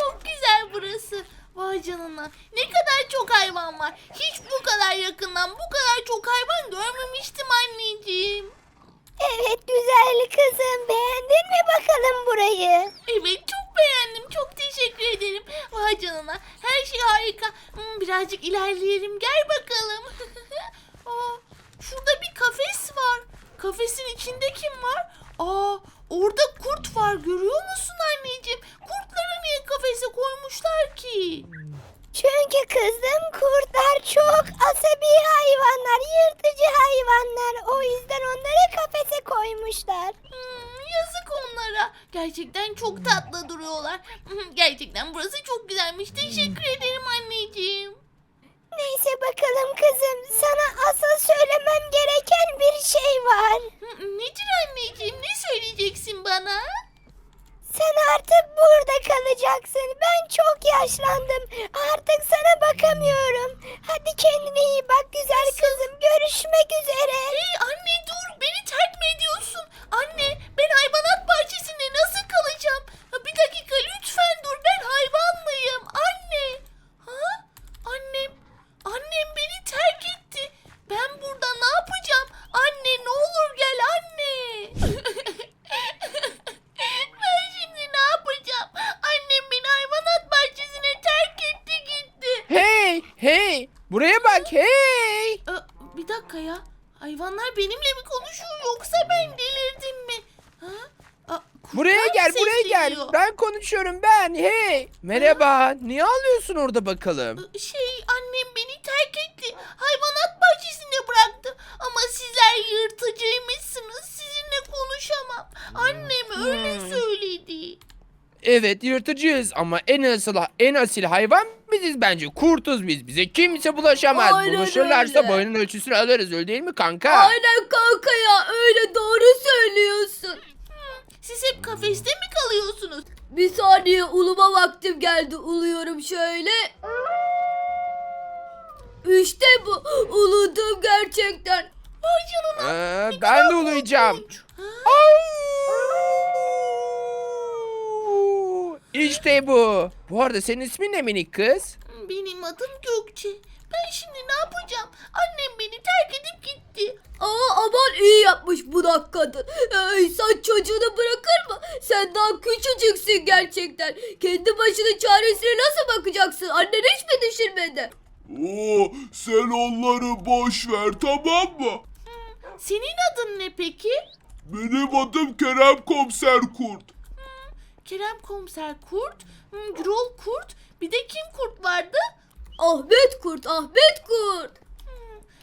çok güzel burası. Vay canına. Ne kadar çok hayvan var. Hiç bu kadar yakından bu kadar çok hayvan görmemiştim anneciğim. Evet güzel kızım beğendin mi bakalım burayı? Evet çok beğendim. Çok teşekkür ederim. Vay canına. Her şey harika. Hmm, birazcık ilerleyelim. Gel bakalım. Aa, şurada bir kafes var. Kafesin içinde kim var? Aa, orada kurt var. Görüyor musun anneciğim? Kurtları niye kafese koymuşlar ki? Çünkü kızım kurtlar çok asabi hayvanlar, yırtıcı hayvanlar. O yüzden onları kafese koymuşlar. Hmm, yazık onlara. Gerçekten çok tatlı duruyorlar. Hmm, Gerçekten burası çok güzelmiş. Teşekkür ederim anneciğim. Neyse bakalım kızım sana asıl söylemem gereken bir şey var. Nedir anneciğim? Ne söyleyeceksin bana? Sen artık burada kalacaksın. Ben çok yaşlandım. Artık sana bakamıyorum. Hadi kendine iyi bak güzel kızım. Görüşmek üzere. Hey anne dur beni terk mi ediyorsun? Anne ben hayvanat bahçesinde nasıl kalacağım? Bir dakika lütfen dur ben hayvan mıyım? Anne. Ha? Annem. Annem beni terk etti. Ben burada ne yapacağım? Anne ne olur gel anne. ben şimdi ne yapacağım? Annem beni hayvanat bahçesine terk etti gitti. Hey hey buraya bak hey. Aa, bir dakika ya. Hayvanlar benimle mi konuşuyor yoksa ben delirdim mi? Ha? Aa, kurtlar Buraya mı gel buraya gel. Sesleniyor? Ben hey. Merhaba niye ağlıyorsun orada bakalım? Şey annem beni terk etti. Hayvanat bahçesinde bıraktı. Ama sizler yırtıcıymışsınız. Sizinle konuşamam. Annem öyle Hmm. söyledi. Evet yırtıcıyız ama en asıl en asil hayvan biziz bence. Kurtuz biz. Bize kimse bulaşamaz. Aynen Bulaşırlarsa öyle. boyunun ölçüsünü alırız öyle değil mi kanka? Aynen kanka ya öyle doğru söylüyorsun. Siz hep kafeste mi kalıyorsunuz? Bir saniye uluma vaktim geldi uluyorum şöyle. İşte bu uludum gerçekten. Vay canına. Ee, ben de? Au! İşte bu. Bu arada senin ismin ne minik kız? Benim adım Gökçe. Ben şimdi ne yapacağım? Annem beni terk edip gitti. Aa aman iyi yapmış budak kadın. Ee, insan çocuğunu bırakır? Sen daha küçücüksün gerçekten. Kendi başının çaresine nasıl bakacaksın? Annen hiç mi düşünmedi? Oo, sen onları boş ver tamam mı? Senin adın ne peki? Benim adım Kerem Komiser Kurt. Kerem Komiser Kurt, hmm, Gürol Kurt, bir de kim kurt vardı? Ahmet Kurt, Ahmet Kurt.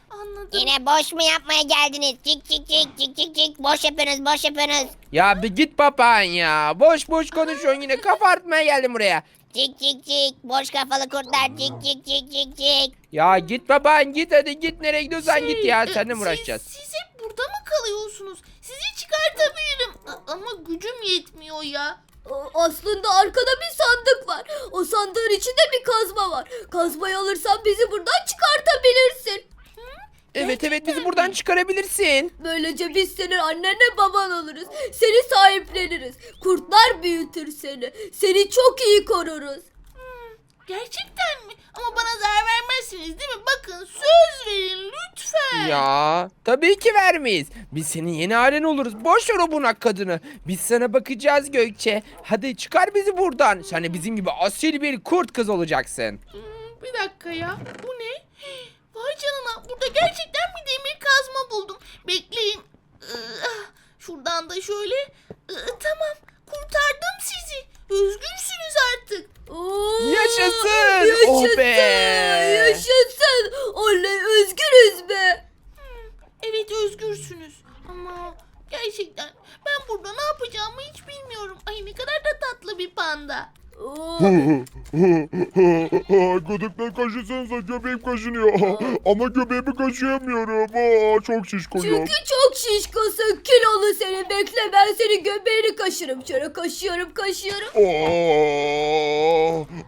Anladım. Yine boş mu yapmaya geldiniz? Cik cik cik cik cik cik. Boş yapıyorsunuz boş yapıyorsunuz. Ya bir git papağan ya. Boş boş konuşuyorsun yine. Kafa atmaya geldim buraya. Cik cik cik. Boş kafalı kurtlar cik cik cik cik cik. Ya git papağan git hadi git nereye gidiyorsan Şey, git ya. e, Seninle mi siz- uğraşacağız? Siz, hep burada mı kalıyorsunuz? Sizi çıkartabilirim. A- Ama gücüm yetmiyor ya. Aslında arkada bir sandık var. O sandığın içinde bir kazma var. Kazmayı alırsan bizi buradan çıkartabilirsin. Evet evet bizi buradan çıkarabilirsin. Böylece biz senin annenle baban oluruz. Seni sahipleniriz. Kurtlar büyütür seni. Seni çok iyi koruruz. Gerçekten mi? Ama bana zarar vermezsiniz değil mi? Bakın söz verin lütfen. Ya tabii ki vermeyiz. Biz senin yeni halen oluruz. Boş ver o bunak kadını. Biz sana bakacağız Gökçe. Hadi çıkar bizi buradan. Sen de bizim gibi asil bir kurt kız olacaksın. Hmm, bir dakika ya. Bu ne? Vay canına. Burada gerçekten bir demir kazma buldum. Bekleyin. Şuradan da şöyle. Tamam. Kurtardım sizi. Özgürsünüz artık. Oo, Yaşasın! Yaşasın! Oh be! Yaşasın! Oley özgürüz be! Evet özgürsünüz. Ama gerçekten ben burada ne yapacağımı hiç bilmiyorum. Ay ne kadar da tatlı bir panda. Oo, Gıdıkla kaşısanıza göbeğim kaşınıyor. Ama göbeğimi kaşıyamıyorum. Aa, çok şişkoyum. Çünkü çok şişkosun kilolu seni bekle ben senin göbeğini kaşırım. Şöyle kaşıyorum kaşıyorum. Aa,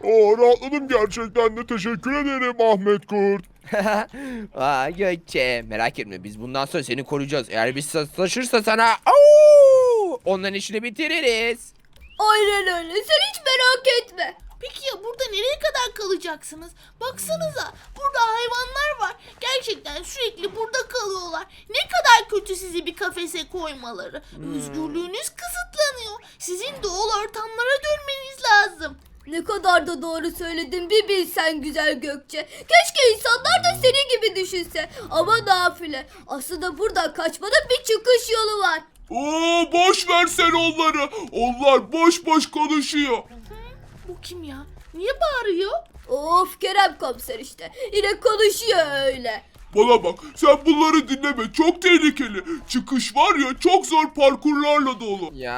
aa, rahatladım gerçekten de teşekkür ederim Ahmet Kurt. Aa Gökçe merak etme biz bundan sonra seni koruyacağız. Eğer bir sataşırsa sana au, onların işini bitiririz. Aynen öyle sen hiç merak etme. Peki ya burada nereye kadar kalacaksınız? Baksanıza burada hayvanlar var. Gerçekten sürekli burada kalıyorlar. Ne kadar kötü sizi bir kafese koymaları. Özgürlüğünüz kısıtlanıyor. Sizin doğal ortamlara dönmeniz lazım. Ne kadar da doğru söyledin bir bilsen güzel Gökçe. Keşke insanlar da senin gibi düşünse. Ama nafile. Aslında buradan kaçmanın bir çıkış yolu var. Oo, boş ver sen onları. Onlar boş boş konuşuyor. Bu kim ya? Niye bağırıyor? Of Kerem komiser işte. Yine konuşuyor öyle. Bana bak sen bunları dinleme çok tehlikeli. Çıkış var ya çok zor parkurlarla dolu. Ya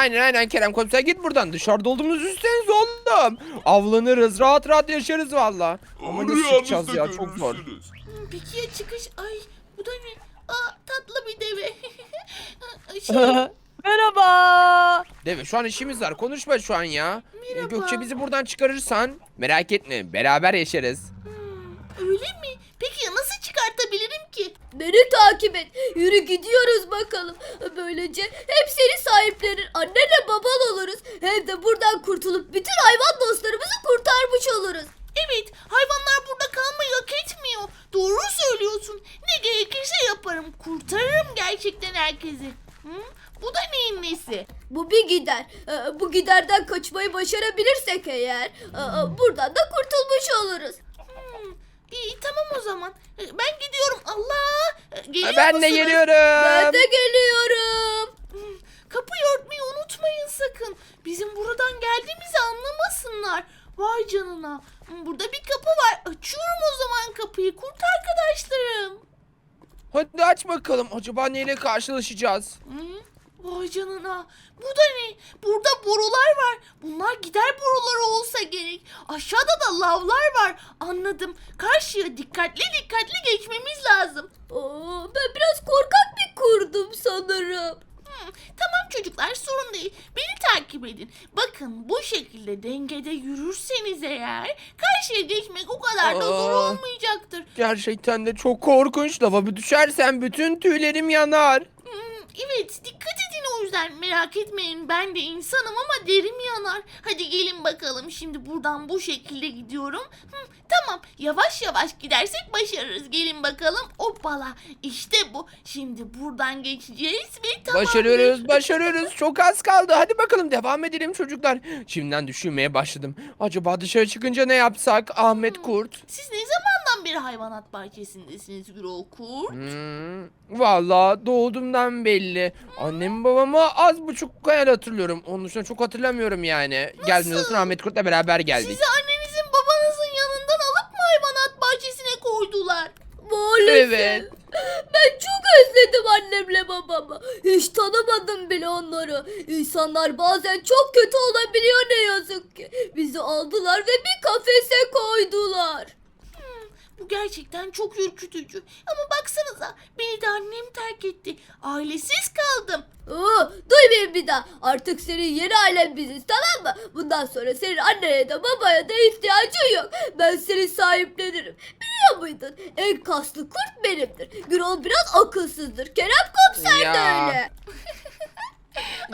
aynen aynen Kerem komiser git buradan dışarıda olduğumuzu üstleniz oğlum. Avlanırız rahat rahat yaşarız valla. Ama nasıl Rüyanızda çıkacağız ya çok zor. görürsünüz. Peki ya çıkış? Ay bu da ne? Aa tatlı bir deve. şey, Merhaba. Deve şu an işimiz var konuşma şu an ya. Ee, Merhaba. Gökçe bizi buradan çıkarırsan merak etme beraber yaşarız. hmm, öyle mi? Peki ya nasıl çıkartabilirim ki? Beni takip et. Yürü gidiyoruz bakalım. Böylece hem seni sahiplenir, annenle baban oluruz. Hem de buradan kurtulup bütün hayvan dostlarımızı kurtarmış oluruz. Evet, hayvanlar burada kalmayı hak etmiyor. Doğru söylüyorsun. Ne gerekirse yaparım. Kurtarırım gerçekten herkesi. Hı? Bu da neyin nesi? Bu bir gider. Ee, bu giderden kaçmayı başarabilirsek eğer ee, buradan da kurtulmuş oluruz. Hmm, iyi tamam o zaman. Ee, Ben gidiyorum. Allah! Ee, Geliyor ben de musunuz? geliyorum. Ben de geliyorum. Hmm, Kapıyı örtmeyi unutmayın sakın. Bizim buradan geldiğimizi anlamasınlar. Vay canına. Hmm, Burada bir kapı var. Açıyorum o zaman kapıyı. Kurt arkadaşlarım. Hadi aç bakalım acaba neyle karşılaşacağız? Hı? Vay canına. Bu da ne? Burada borular var. Bunlar gider boruları olsa gerek. Aşağıda da lavlar var. Anladım. Karşıya dikkatli dikkatli geçmemiz lazım. Oo, ben biraz korkak bir kurdum sanırım. Hı, Tamam çocuklar sorun değil. Takip edin. Bakın bu şekilde dengede yürürseniz eğer karşıya geçmek o kadar da zor Aa. olmayacaktır. Gerçekten de çok korkunç. Lava bir düşersen bütün tüylerim yanar. Hmm, Evet dikkat yüzden merak etmeyin ben de insanım ama derim yanar. Hadi gelin bakalım şimdi buradan bu şekilde gidiyorum. Hı, tamam yavaş yavaş gidersek başarırız gelin bakalım. Hoppala işte bu. Şimdi buradan geçeceğiz ve tamam. Başarıyoruz, başarıyoruz. Çok az kaldı. Hadi bakalım devam edelim çocuklar. Şimdiden düşünmeye başladım. Acaba dışarı çıkınca ne yapsak Ahmet Kurt? Siz ne beri hayvanat bahçesindesiniz Gürol Kurt? Hmm, Valla doğduğumdan belli. Annem babamı az buçuk kadar hatırlıyorum. Onun dışında çok hatırlamıyorum yani. Geldiğimizde zaten Ahmet Kurt'la beraber geldik. Sizi annenizin babanızın yanından alıp mı hayvanat bahçesine koydular? Maalesef. Evet. Ben çok özledim annemle babamı. Hiç tanımadım bile onları. İnsanlar bazen çok kötü olabiliyor ne yazık ki. Bizi aldılar ve bir kafese koydular. Bu gerçekten çok ürkütücü. Ama baksanıza beni de annem terk etti. Ailesiz kaldım. Oo, duymayın bir daha. Artık senin yeni ailen biziz tamam mı? Bundan sonra senin annene de babaya da ihtiyacın yok. Ben seni sahiplenirim. Biliyor muydun? En kaslı kurt benimdir. Gürol biraz akılsızdır. Kerem komiser de Ya. öyle.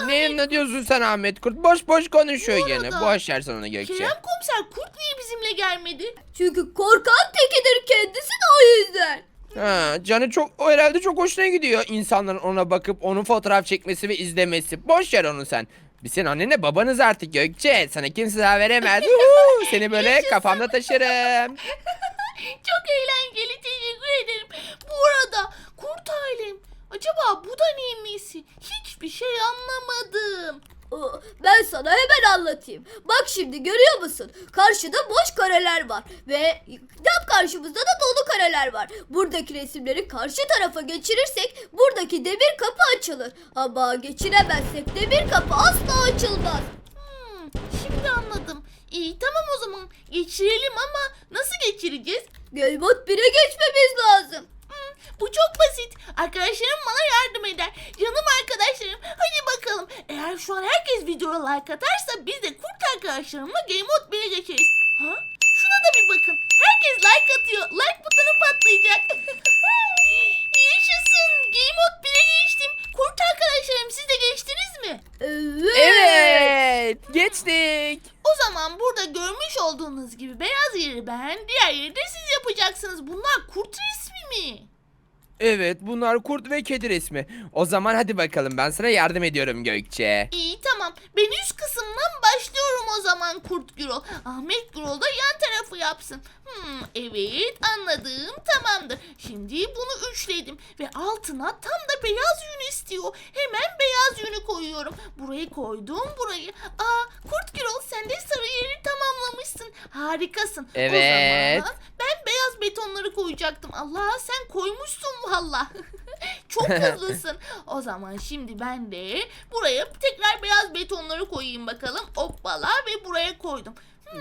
Ne, ne diyorsun sen Ahmet Kurt? Boş boş konuşuyor Bu gene. arada- Boş sana Gökçe. Kerem komiser kurt niye bizimle gelmedi? Çünkü korkan tekidir kendisi de o yüzden. Ha, canı çok o herhalde çok hoşuna gidiyor. İnsanların ona bakıp onun fotoğraf çekmesi ve izlemesi. Boş ver onu sen. Biz senin annenle babanız artık Gökçe. Sana kimse daha veremez. Uhu, Seni böyle kafamda taşırım. Çok eğlenceli teşekkür ederim. Bu arada kurt ailem. Acaba bu da neyin nesi? Hiçbir şey anlamadım. Ben sana hemen anlatayım. Bak şimdi görüyor musun? Karşıda boş kareler var. Ve tam karşımızda da dolu kareler var. Buradaki resimleri karşı tarafa geçirirsek buradaki demir kapı açılır. Ama geçiremezsek demir kapı asla açılmaz. Hmm, şimdi İyi tamam o zaman geçirelim ama nasıl geçireceğiz? Mode 1'e geçmemiz lazım. Bu çok basit. Arkadaşlarım bana yardım eder. Canım arkadaşlarım hadi bakalım. Eğer şu an herkes videoya like atarsa biz de kurt arkadaşlarımla Game Mode 1'e geçeriz. Ha? Şuna da bir bakın. Herkes like atıyor. Like butonu patlayacak. Yaşasın. Game Mode 1'e geçtim. Kurt arkadaşlarım siz de geçtiniz mi? Evet. Evet. Geçtik. O zaman burada görmüş olduğunuz gibi beyaz yeri ben, diğer yeri de siz yapacaksınız. Bunlar kurt resmi mi? Evet bunlar kurt ve kedi resmi. O zaman hadi bakalım ben sana yardım ediyorum Gökçe. İyi tamam. Ben üst kısımdan başlıyorum o zaman Kurt Gürol. Ahmet Gürol da yan tarafı yapsın. Hmm, evet anladım tamamdır. Şimdi bunu üçledim ve altına tam da beyaz yün istiyor. Hemen beyaz yünü koyuyorum. Burayı koydum burayı. Aa Kurt Gürol sen de sarı yeri tamamlamışsın. Harikasın. Evet. O zaman ben beyaz betonları koyacaktım. Allah sen koymuşsun valla. Çok hızlısın. O zaman şimdi ben de buraya tekrar beyaz betonları koyayım bakalım. Hoppala ve buraya koydum.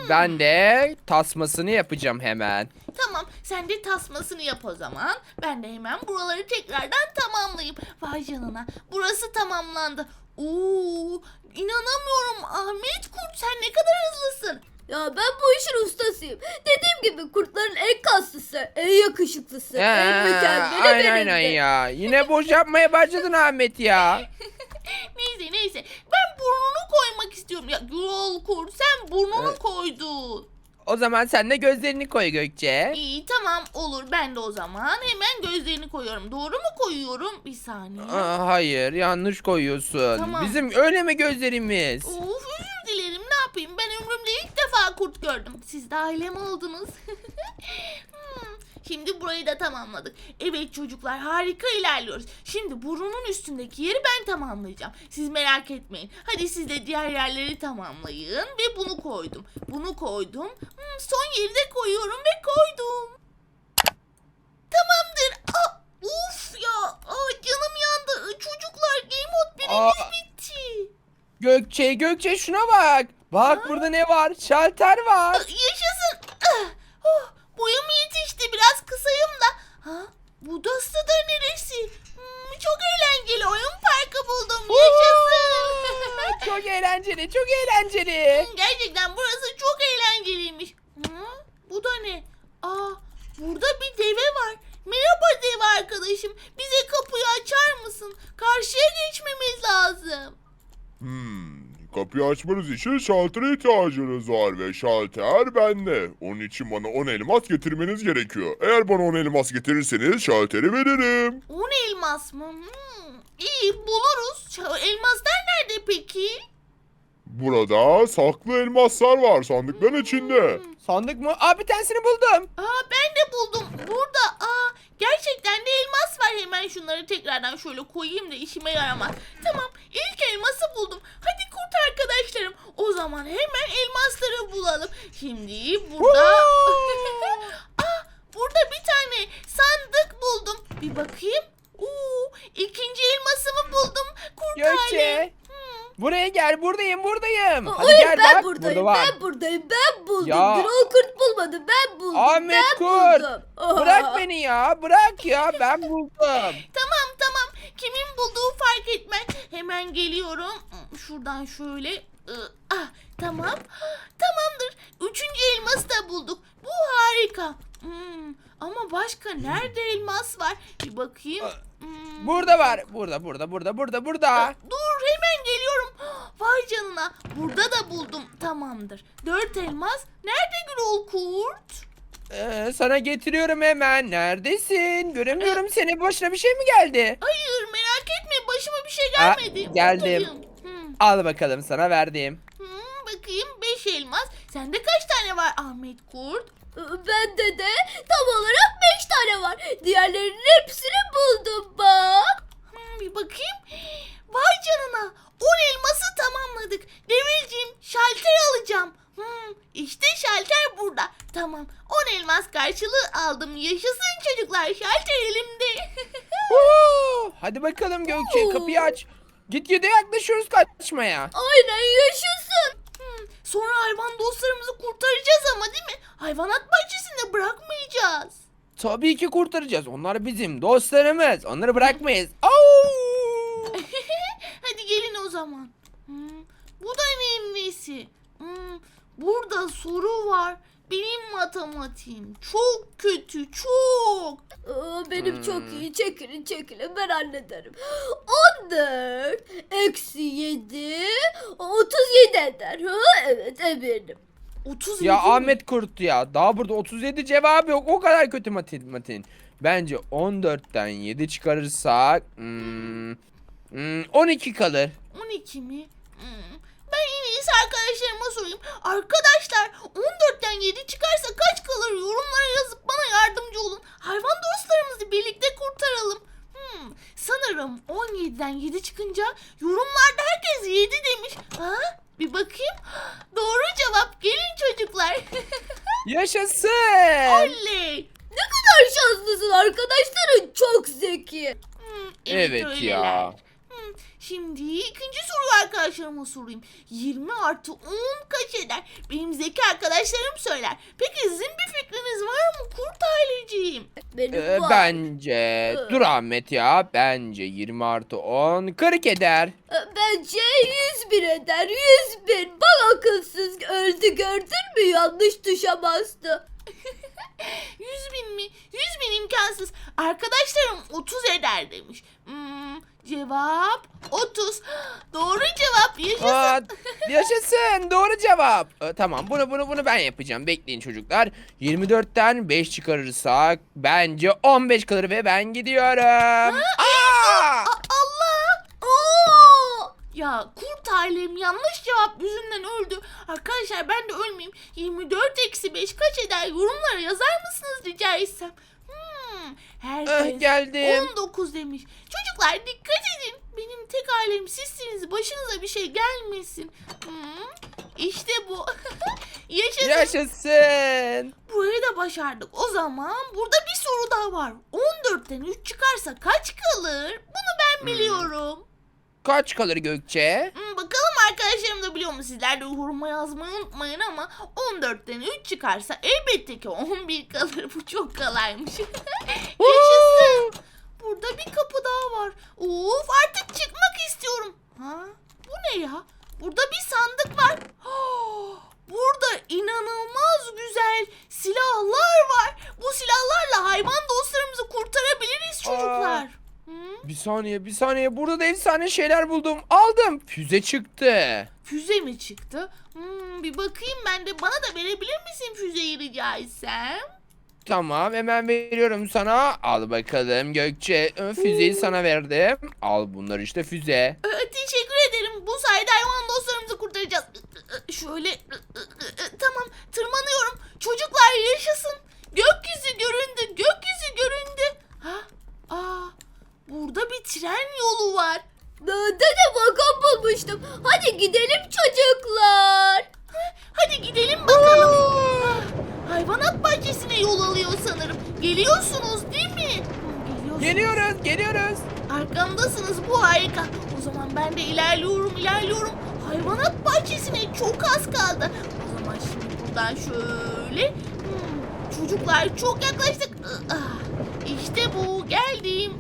Ben de tasmasını yapacağım hemen. Tamam sen de tasmasını yap o zaman. Ben de hemen buraları tekrardan tamamlayayım. Vay canına burası tamamlandı. Oo, inanamıyorum Ahmet Kurt sen ne kadar hızlısın. Ya ben bu işin ustasıyım. Dediğim gibi kurtların en kaslısı, en yakışıklısı, en Ee, mükemmeli aynen aynen benimdi. ya. Yine boş yapmaya başladın Ahmet ya. Neyse neyse ben burnunu koymak istiyorum. Ya Gürol Kurt sen burnunu Evet. koydun. O zaman sen de gözlerini koy Gökçe. İyi tamam olur ben de o zaman hemen gözlerini koyuyorum. Doğru mu koyuyorum? Bir saniye. Aa, hayır yanlış koyuyorsun. Tamam. Bizim öyle mi gözlerimiz? Of özür dilerim yapayım ben ömrümde ilk defa kurt gördüm. Siz de ailem oldunuz. Hmm, Şimdi burayı da tamamladık. Evet çocuklar harika ilerliyoruz. Şimdi burnunun üstündeki yeri ben tamamlayacağım. Siz merak etmeyin. Hadi siz de diğer yerleri tamamlayın. Ve bunu koydum. Bunu koydum. Hmm, son yeri de koyuyorum ve koydum. Tamamdır. Aa, uf ya. Aa, canım yandı. Çocuklar Game Mode birimiz bitti. Gökçe Gökçe şuna bak. Bak burada ne var? Şalter var. Yaşasın. Ah, Oh, boyum yetişti. Biraz kısayım da. Ha? Budası da neresi? Hmm, çok eğlenceli. Oyun parkı buldum. Yaşasın. çok eğlenceli çok eğlenceli. Hmm, Gerçekten burası çok eğlenceliymiş. Hı? Bu da ne? Aa, burada bir deve var. Merhaba deve arkadaşım. Bize kapıyı açar mısın? Karşıya geçmemiz lazım. Hmm, kapıyı açmanız için şaltere ihtiyacınız var ve şalter bende. Onun için bana 10 elmas getirmeniz gerekiyor. Eğer bana 10 elmas getirirseniz şalteri veririm. Un elmas mı? Hmm, iyi buluruz. Elmaslar nerede peki? Burada saklı elmaslar var sandıkların içinde. Sandık mı? Aa bir tanesini buldum. Aa ben de buldum. Burada aa gerçekten de elmas var. Hemen şunları tekrardan şöyle koyayım da işime yaramaz. Tamam ilk elması buldum. Hadi kurt arkadaşlarım. O zaman hemen elmasları bulalım. Şimdi burada... aa burada bir tane sandık buldum. Bir bakayım. Oo, ikinci elmasımı buldum. Kurt aile. Gökçe. Buraya gel buradayım buradayım. Hadi Hayır gel ben bak buradayım, burada var. ben buradayım, ben buldum. Ya. Gürol kurt bulmadı, ben buldum, Ahmet ben Kurt, buldum. Bırak beni ya bırak ya ben buldum. Tamam tamam. Kimin bulduğu fark etmez. Hemen geliyorum. Şuradan şöyle. Iı, Ah tamam. Tamamdır. Üçüncü elması da bulduk. Bu harika. Hmm, ama başka nerede elmas var? Bir bakayım. Hmm, Burada var. Burada burada burada burada burada. Dur hemen geliyorum. Vay canına. Burada da buldum. Tamamdır. Dört elmas. Nerede Gürol Kurt? Ee, sana getiriyorum hemen. Neredesin? Göremiyorum seni. Başına bir şey mi geldi? Hayır merak etme. Başıma bir şey Aa, gelmedi. geldim. Buradayım. Hmm. Al bakalım sana verdim. Hmm, bakayım 5 elmas. Sende kaç tane var Ahmet Kurt? Bende de tam olarak 5 tane var. Diğerlerinin hepsini buldum bak. Hmm, bir bakayım. Vay canına. 10 elması tamamladık. Devilciğim şalter alacağım. Hmm, işte şalter burada. Tamam 10 elmas karşılığı aldım. Yaşasın çocuklar şalter elimde. Oo, hadi bakalım Gökçe kapıyı aç. Gitgide yaklaşıyoruz kaçmaya. Aynen yaşasın. Hmm, Sonra hayvan dostlarımızı kurtaracağız ama değil mi? Hayvanat bahçesinde bırakmayacağız. Tabii ki kurtaracağız. Onlar bizim dostlarımız. Onları bırakmayız. Au! O zaman. Hmm, bu da neyin nesi? Hmm, burada soru var. Benim matematiğim çok kötü çok. Aa, benim Hmm. çok iyi. Çekilin çekilin ben hallederim. 14 eksi 7 37 eder. Ha, evet eminim. 37 Ya mi? Ahmet Kurt ya. Daha burada 37 cevabı yok. O kadar kötü matematiğin. Bence 14'ten 7 çıkarırsak hmm, hmm, 12 kalır. 12 mi? Hmm. Ben en iyisi arkadaşlarıma sorayım. Arkadaşlar 14'ten 7 çıkarsa kaç kalır? Yorumlara yazıp bana yardımcı olun. Hayvan dostlarımızı birlikte kurtaralım. Hmm. Sanırım 17'den 7 çıkınca yorumlarda herkes 7 demiş. Ha? Bir bakayım. Doğru cevap. Gelin çocuklar. Yaşasın. Oley. Ne kadar şanslısın arkadaşların çok zeki. Hmm, Evet öyleler. ya. Şimdi ikinci soruyu arkadaşlarıma sorayım. 20 artı 10 kaç eder? Benim zeki arkadaşlarım söyler. Peki sizin bir fikriniz var mı kurt aileciğim? Benim Ee, var. bence dur Ahmet ya. Bence 20 artı 10 40 eder. Ee, Bence 101 eder 101. Bak akılsız öldü gördün mü yanlış tuşa bastı. 100 bin mi? 100 bin imkansız. Arkadaşlarım 30 eder demiş. Hmm, cevap 30. Doğru cevap yaşasın. Aa, yaşasın. Doğru cevap. Ee, tamam bunu bunu bunu ben yapacağım. Bekleyin çocuklar. 24'ten 5 çıkarırsak bence 15 kalır ve ben gidiyorum. Aa! Allah! Oo! Ya kurt ailem yanlış cevap yüzünden öldü. Arkadaşlar ben de ölmeyeyim. 24 eksi 5 kaç eder? Yorumlara yazar mısınız rica etsem? Hmm, herkes Ah, geldim. 19 demiş. Çocuklar dikkat edin. Benim tek ailem sizsiniz. Başınıza bir şey gelmesin. Hmm, işte bu. Yaşasın. Yaşasın. Burayı da başardık. O zaman burada bir soru daha var. 14'ten 3 çıkarsa kaç kalır? Bunu ben biliyorum. Kaç kalır Gökçe? Hmm, bakalım arkadaşlarım da biliyor mu? Sizler de yoruma yazmayı unutmayın ama 14'ten 3 çıkarsa elbette ki 11 kalır. Bu çok kolaymış. Yaşasın. Burada bir kapı daha var. Of artık çıkmak istiyorum. Ha? Bu ne ya? Burada bir sandık var. Burada inanılmaz güzel silahlar var. Bu silahlarla hayvan dostlarımızı kurtarabiliriz çocuklar. Hı? Bir saniye bir saniye burada da efsane şeyler buldum. Aldım. Füze çıktı. Füze mi çıktı? Hmm, bir bakayım ben de bana da verebilir misin füzeyi rica etsem? Tamam hemen veriyorum sana. Al bakalım Gökçe. Ö, Füzeyi sana verdim. Al bunlar işte füze. Ee, teşekkür ederim. Bu sayede hayvan dostlarımızı kurtaracağız. Ee, Şöyle ee, tamam tırmanıyorum. Çocuklar yaşasın. Gökyüzü göründü. Gökyüzü göründü. Ha? Aa, burada bir tren yolu var. Ben de vagon bulmuştum. Hadi gidelim çocuklar. Hadi gidelim bakalım. Ah, hayvanat bahçesine yol alıyor sanırım. Geliyorsunuz değil mi? Geliyorsunuz. Geliyoruz geliyoruz. Arkamdasınız bu harika. O zaman ben de ilerliyorum ilerliyorum. Hayvanat bahçesine çok az kaldı. O zaman şimdi buradan şöyle. Hmm, çocuklar çok yaklaştık. Ah, İşte bu geldim.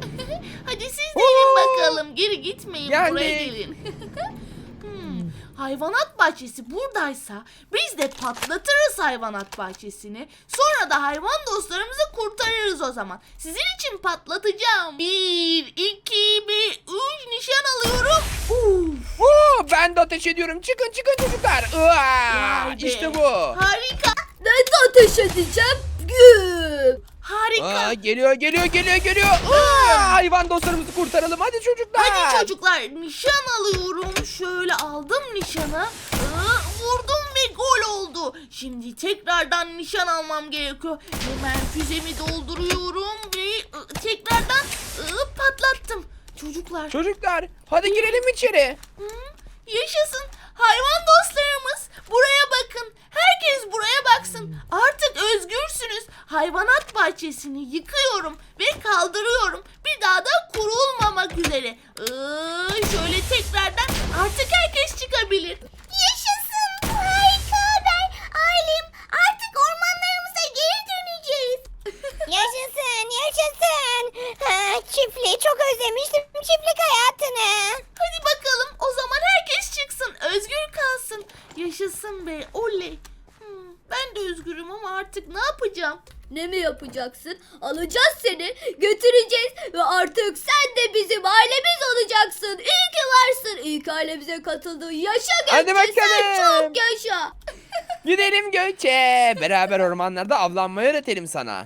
Hadi siz de gelin bakalım. Geri gitmeyin buraya Geldik. gelin. Hmm, hayvanat bahçesi buradaysa biz de patlatırız hayvanat bahçesini. Sonra da hayvan dostlarımızı kurtarırız o zaman. Sizin için patlatacağım. Bir, iki, bir, üç nişan alıyorum. Uf, Oo, ben de ateş ediyorum. Çıkın çıkın çocuklar. Aa, vay be. işte bu. Harika, Ben de ateş edeceğim. Güm. Harika. Aa, geliyor geliyor geliyor geliyor. Aa, hayvan dostlarımızı kurtaralım hadi çocuklar. Hadi çocuklar nişan alıyorum. Şöyle aldım nişanı. Aa, vurdum ve gol oldu. Şimdi tekrardan nişan almam gerekiyor. Hemen füzemi dolduruyorum ve ı, tekrardan ı, patlattım. Çocuklar Çocuklar hadi girelim içeri. hı, yaşasın. Hayvan dostlarımız buraya bakın. Herkes buraya baksın. Artık özgürsünüz. Hayvanat bahçesini yıkıyorum ve kaldırıyorum. Bir daha da kurulmamak üzere. Iı, şöyle tekrardan artık herkes çıkabilir. Yaşasın. Harika. Yaşasın be oley. Hmm, ben de özgürüm ama artık ne yapacağım? Yapacaksın? Alacağız seni, götüreceğiz ve artık sen de bizim ailemiz olacaksın. İyi ki varsın. İyi ki ailemize katıldın. Yaşa Hadi Gökçe sen bakalım. çok yaşa. Gidelim Gökçe. Beraber ormanlarda avlanmayı öğretelim sana.